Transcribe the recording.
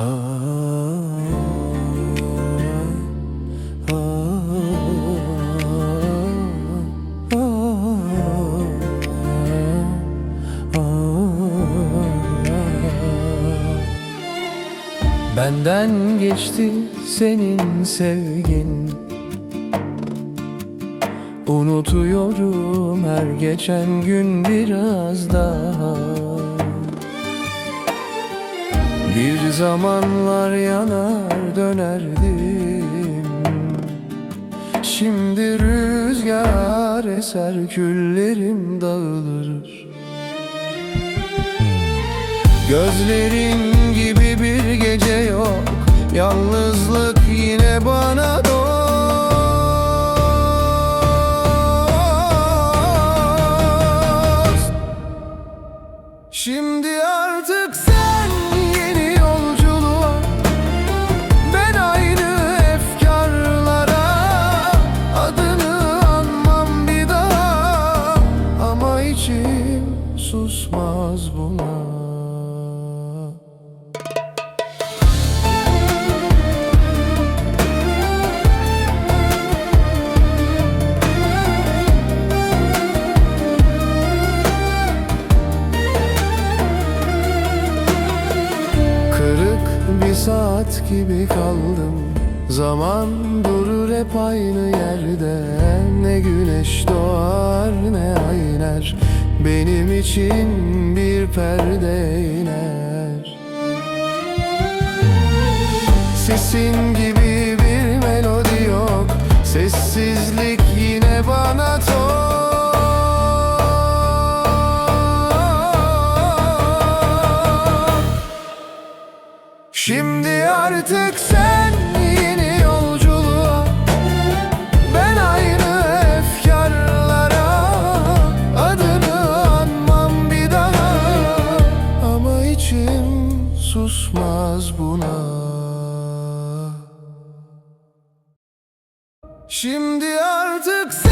Benden geçti senin sevgin. Unutuyorum her geçen gün biraz daha Bir zamanlar yanar dönerdim. Şimdi rüzgar eser küllerim dağılır. Gözlerin gibi bir gece yok. Yalnızlık yine bana dost. Şimdi susmaz buna. Kırık bir saat gibi kaldım. Zaman durur hep aynı yerde. Ne güneş doğar ne ay iner Benim için bir perde iner. Sesin gibi bir melodi yok. Sessizlik yine bana tok. Şimdi artık sen buna Şimdi artık sen